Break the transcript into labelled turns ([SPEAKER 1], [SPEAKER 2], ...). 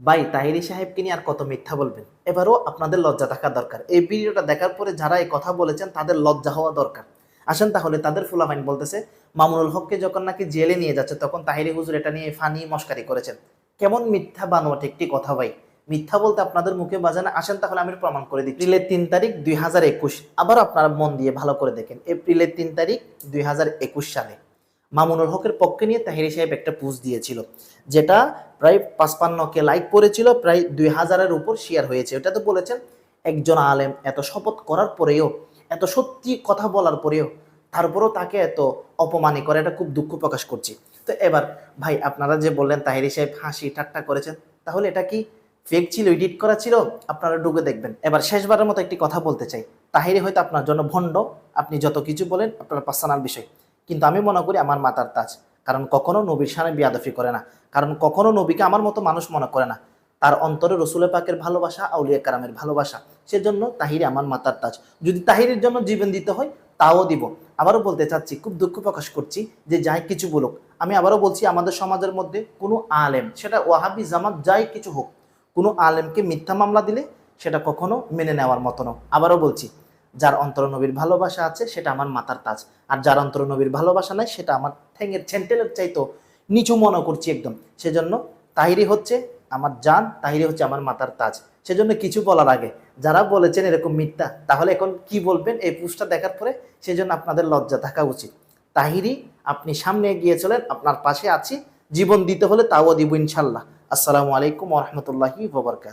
[SPEAKER 1] ভাই, তাহিরি সাহেবকে নিয়ে আর কত মিথ্যা বলবেন? এবারও আপনাদের লজ্জা থাকা দরকার। এই ভিডিওটা দেখার পরে যারা এই কথা বলেছেন, তাদের লজ্জা হওয়া দরকার। আসেন তাহলে, তাদের ফুলাফাইন বলতেছে, মামুনুল হককে যখন নাকি জেলে নিয়ে যাচ্ছে, তখন তাহিরি হুজুর এটা নিয়ে ফানি মস্কারি করেছেন। কেমন মিথ্যা বানোয়াট একটি কথা ভাই? মিথ্যা বলতে আপনাদের মুখে বাজানে আসেন তাহলে, আমি প্রমাণ করে দিই এপ্রিলের তিন তারিখ, দুই হাজার একুশ। আবার আপনারা মন দিয়ে ভালো করে দেখেন। এপ্রিলের তিন তারিখ, দুই হাজার একুশ সালে। মামুনুল হকের পক্ষে নিয়ে তাহিরি সাহেব একটা পোস্ট দিয়েছিল, যেটা প্রায় পাঁচপান্নকে লাইক করেছিল, প্রায় দুই হাজারের উপর শেয়ার হয়েছে। ওটা তো বলেছেন, একজন আলেম এত শপথ করার পরেও, এত সত্যি কথা বলার পরেও তারপরেও তাকে এত অপমানি করে, এটা খুব দুঃখ প্রকাশ করছি। তো এবার ভাই, আপনারা যে বললেন তাহিরি সাহেব হাসি ঠাট্টা করেছেন, তাহলে এটা কি ফেক ছিল এডিট করা ছিল? আপনারা ঢুকে দেখবেন। এবার শেষবারের মতো একটি কথা বলতে চাই। তাহিরি হয়তো আপনার জন্য ভণ্ড, আপনি যত কিছু বলেন, আপনার পার্সোনাল বিষয়। কিন্তু আমি মনে করি আমার মাতার তাজ। কারণ কখনো নবীর সামনে বিয়াদফি করে না। কারণ কখনো নবীকে আমার মতো মানুষ মনে করে না। তার অন্তরে রসুলের পাকের ভালোবাসা, আউলিয়া কারামের ভালোবাসা, সেজন্য তাহিরি আমার মাতার তাজ। যদি তাহিরের জন্য জীবন দিতে হয়, তাও দিব। আবারও বলতে চাচ্ছি, খুব দুঃখ প্রকাশ করছি যে যাই কিছু বলুক। আমি আবারও বলছি, আমাদের সমাজের মধ্যে কোনো আলেম, সেটা ওয়াহাবি জামাত যাই কিছু হোক, কোনো আলেমকে মিথ্যা মামলা দিলে সেটা কখনো মেনে নেওয়ার মতো নয়। আবারও বলছি যার অন্তর নবীর ভালোবাসা আছে, সেটা আমার মাথার তাজ। আর যার অন্তর নবীর ভালোবাসা নাই, সেটা আমার ঠ্যাঙের ছেন্টেলের চাইতো নিচু মনে করছি একদম। সেজন্য তাহিরি হচ্ছে আমার যান তাহিরি হচ্ছে আমার মাথার তাজ। সেজন্য কিছু বলার আগে, যারা বলেছেন এরকম মিথ্যা, তাহলে এখন কি বলবেন এই পুষ্টটা দেখার পরে? সেজন্য আপনাদের লজ্জা থাকা উচিত। তাহিরি, আপনি সামনে এগিয়ে চলেন, আপনার পাশে আছি। জীবন দিতে হলে তাও দিব ইনশাল্লাহ। আসসালামু আলাইকুম রহমতুল্লাহি ববরকাত